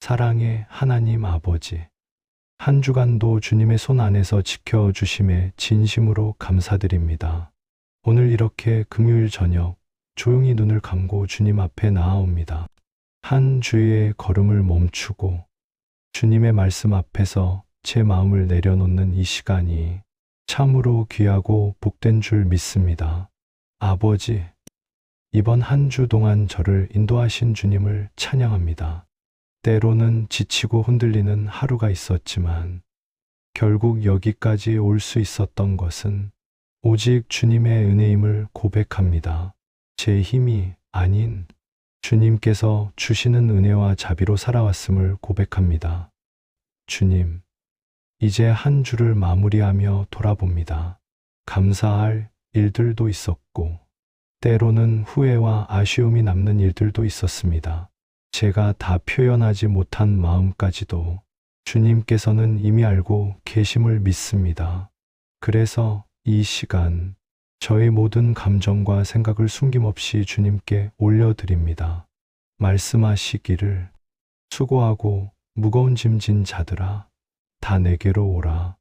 사랑의 하나님 아버지. 한 주간도 주님의 손 안에서 지켜주심에 진심으로 감사드립니다. 오늘 이렇게 금요일 저녁 조용히 눈을 감고 주님 앞에 나아옵니다. 한 주의 걸음을 멈추고 주님의 말씀 앞에서 제 마음을 내려놓는 이 시간이 참으로 귀하고 복된 줄 믿습니다. 아버지, 이번 한 주 동안 저를 인도하신 주님을 찬양합니다. 때로는 지치고 흔들리는 하루가 있었지만 결국 여기까지 올 수 있었던 것은 오직 주님의 은혜임을 고백합니다. 제 힘이 아닌 주님께서 주시는 은혜와 자비로 살아왔음을 고백합니다. 주님, 이제 한 주를 마무리하며 돌아봅니다. 감사할 일들도 있었고, 때로는 후회와 아쉬움이 남는 일들도 있었습니다. 제가 다 표현하지 못한 마음까지도 주님께서는 이미 알고 계심을 믿습니다. 그래서 이 시간 저의 모든 감정과 생각을 숨김없이 주님께 올려드립니다. 말씀하시기를 수고하고 무거운 짐진 자들아 다 내게로 오라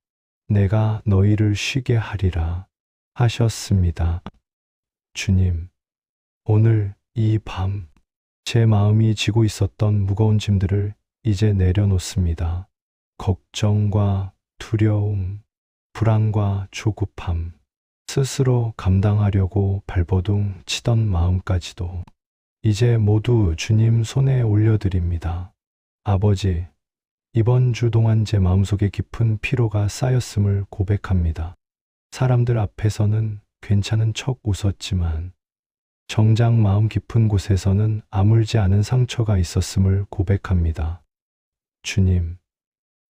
내가 너희를 쉬게 하리라 하셨습니다. 주님, 오늘 이 밤 제 마음이 지고 있었던 무거운 짐들을 이제 내려놓습니다. 걱정과 두려움, 불안과 조급함, 스스로 감당하려고 발버둥 치던 마음까지도 이제 모두 주님 손에 올려드립니다. 아버지, 이번 주 동안 제 마음속에 깊은 피로가 쌓였음을 고백합니다. 사람들 앞에서는 괜찮은 척 웃었지만 정작 마음 깊은 곳에서는 아물지 않은 상처가 있었음을 고백합니다. 주님,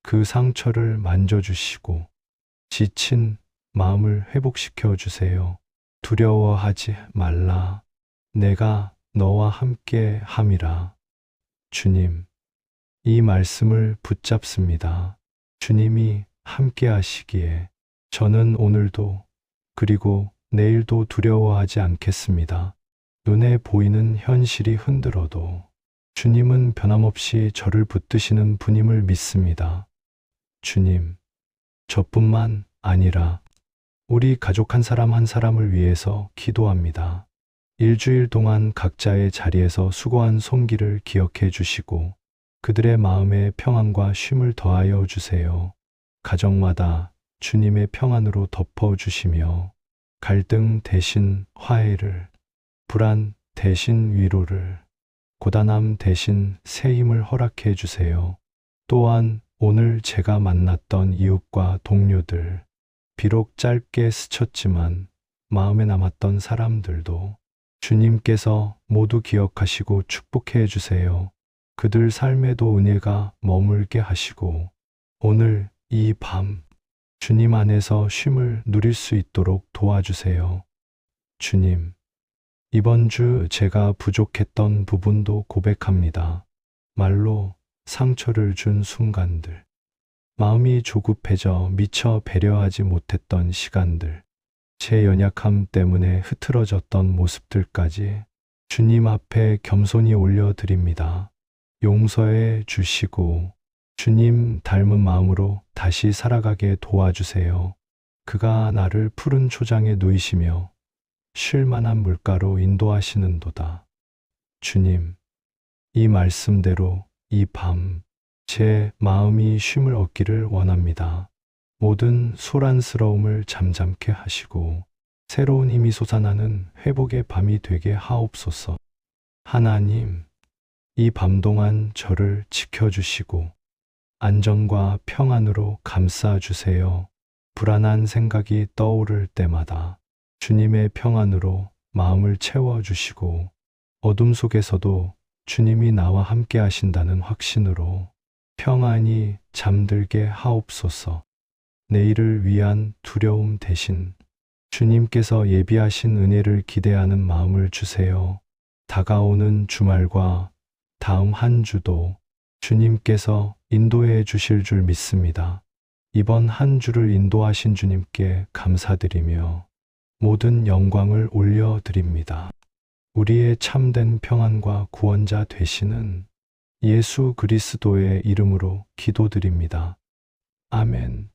그 상처를 만져주시고 지친 마음을 회복시켜 주세요. 두려워하지 말라. 내가 너와 함께 함이라. 주님, 이 말씀을 붙잡습니다. 주님이 함께 하시기에 저는 오늘도 그리고 내일도 두려워하지 않겠습니다. 눈에 보이는 현실이 흔들어도 주님은 변함없이 저를 붙드시는 분임을 믿습니다. 주님, 저뿐만 아니라 우리 가족 한 사람 한 사람을 위해서 기도합니다. 일주일 동안 각자의 자리에서 수고한 손길을 기억해 주시고 그들의 마음에 평안과 쉼을 더하여 주세요. 가정마다 주님의 평안으로 덮어 주시며 갈등 대신 화해를, 불안 대신 위로를, 고단함 대신 새 힘을 허락해 주세요. 또한 오늘 제가 만났던 이웃과 동료들, 비록 짧게 스쳤지만 마음에 남았던 사람들도 주님께서 모두 기억하시고 축복해 주세요. 그들 삶에도 은혜가 머물게 하시고 오늘 이 밤 주님 안에서 쉼을 누릴 수 있도록 도와주세요. 주님, 이번 주 제가 부족했던 부분도 고백합니다. 말로 상처를 준 순간들, 마음이 조급해져 미처 배려하지 못했던 시간들, 제 연약함 때문에 흐트러졌던 모습들까지 주님 앞에 겸손히 올려드립니다. 용서해 주시고 주님 닮은 마음으로 다시 살아가게 도와주세요. 그가 나를 푸른 초장에 누이시며 쉴만한 물가로 인도하시는도다. 주님, 이 말씀대로 이 밤 제 마음이 쉼을 얻기를 원합니다. 모든 소란스러움을 잠잠케 하시고 새로운 힘이 솟아나는 회복의 밤이 되게 하옵소서. 하나님, 이 밤 동안 저를 지켜주시고 안정과 평안으로 감싸주세요. 불안한 생각이 떠오를 때마다 주님의 평안으로 마음을 채워주시고 어둠 속에서도 주님이 나와 함께 하신다는 확신으로 평안히 잠들게 하옵소서. 내일을 위한 두려움 대신 주님께서 예비하신 은혜를 기대하는 마음을 주세요. 다가오는 주말과 다음 한 주도 주님께서 인도해 주실 줄 믿습니다. 이번 한 주를 인도하신 주님께 감사드리며 모든 영광을 올려드립니다. 우리의 참된 평안과 구원자 되시는 예수 그리스도의 이름으로 기도드립니다. 아멘.